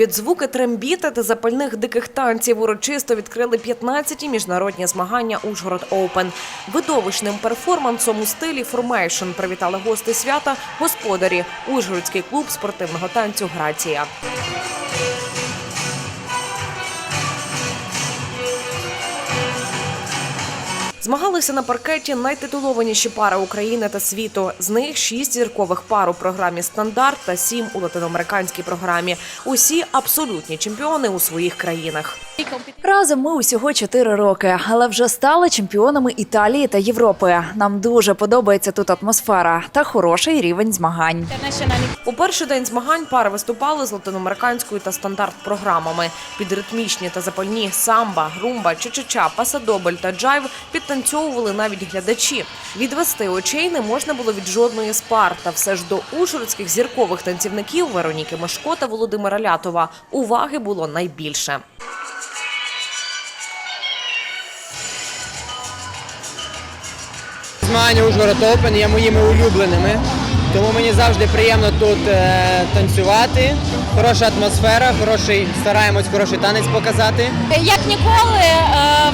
Під звуки трембіта та запальних диких танців урочисто відкрили 15-ті міжнародні змагання Ужгород Оупен. Видовищним перформансом у стилі формейшн привітали гости свята господарі Ужгородський клуб спортивного танцю Грація. Змагалися на паркеті найтитулованіші пари України та світу. З них шість зіркових пар у програмі стандарт та сім у латиноамериканській програмі. Усі абсолютні чемпіони у своїх країнах. Разом ми усього 4 роки, але вже стали чемпіонами Італії та Європи. Нам дуже подобається тут атмосфера та хороший рівень змагань. У перший день змагань пари виступали з латиноамериканською та стандарт програмами. Під ритмічні та запальні самба, грумба, чечеча, пасадобль та джайв підтанцьовували навіть глядачі. Відвести очей не можна було від жодної з пар. Та все ж до ужгородських зіркових танцівників Вероніки Мешко та Володимира Лятова уваги було найбільше. Змагання Ужгород Open є моїми улюбленими, тому мені завжди приємно тут е, танцювати. Хороша атмосфера, хороший, стараємось хороший танець показати. Як ніколи е,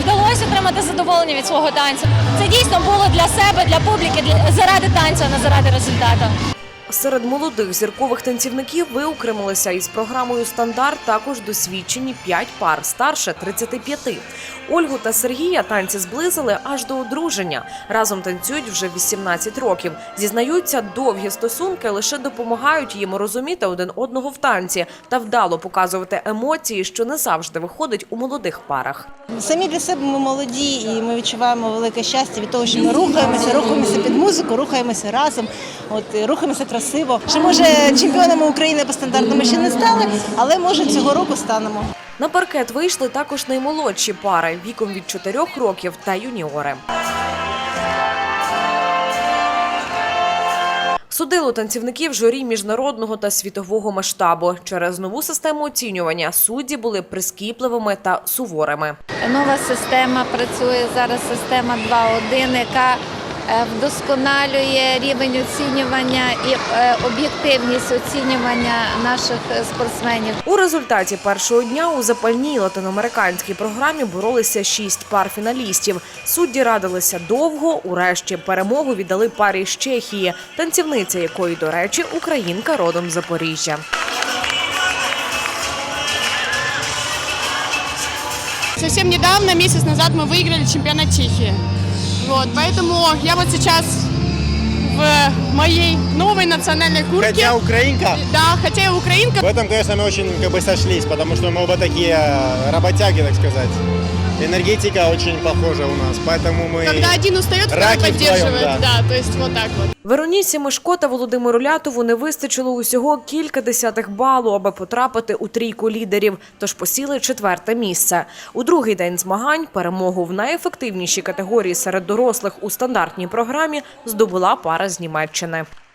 вдалося отримати задоволення від свого танцю. Це дійсно було для себе, для публіки, для заради танцю, а не заради результату. Серед молодих зіркових танцівників виокремилися із програмою стандарт також досвідчені 5 пар старше 35. Ольгу та Сергія танці зблизили аж до одруження. Разом танцюють вже 18 років. Зізнаються, довгі стосунки лише допомагають їм розуміти один одного в танці та вдало показувати емоції, що не завжди виходить у молодих парах. Самі для себе ми молоді і ми відчуваємо велике щастя від того, що ми рухаємося, рухаємося під музику, рухаємося разом, от і рухаємося красиво. Що може чемпіонами України по стандарту ми ще не стали, але може цього року станемо. На паркет вийшли також наймолодші пари віком від 4 років та юніори. Судило танцівників журі міжнародного та світового масштабу. Через нову систему оцінювання судді були прискіпливими та суворими. Нова система працює зараз. Система 2.1, яка е, вдосконалює рівень оцінювання і е, об'єктивність оцінювання наших е, спортсменів. У результаті першого дня у запальній латиноамериканській програмі боролися шість пар фіналістів. Судді радилися довго. Урешті перемогу віддали парі з Чехії, танцівниця якої, до речі, українка родом з Запоріжжя. Совсем недавно, месяц назад, мы выиграли чемпионат Чехии. Вот, поэтому я вот сейчас в моей новой национальной куртке. Хотя украинка. Да, хотя я украинка. В этом, конечно, мы очень как бы сошлись, потому что мы оба такие э, работяги, так сказать. Энергетика очень похожа у нас, поэтому мы... Когда один устает, второй Раки поддерживает. вдвоем, да. да, то есть вот так вот. Вероніці Мишко та Володимиру Лятову не вистачило усього кілька десятих балу, аби потрапити у трійку лідерів, тож посіли четверте місце. У другий день змагань перемогу в найефективнішій категорії серед дорослих у стандартній програмі здобула пара з Німеччини. Zaczynają.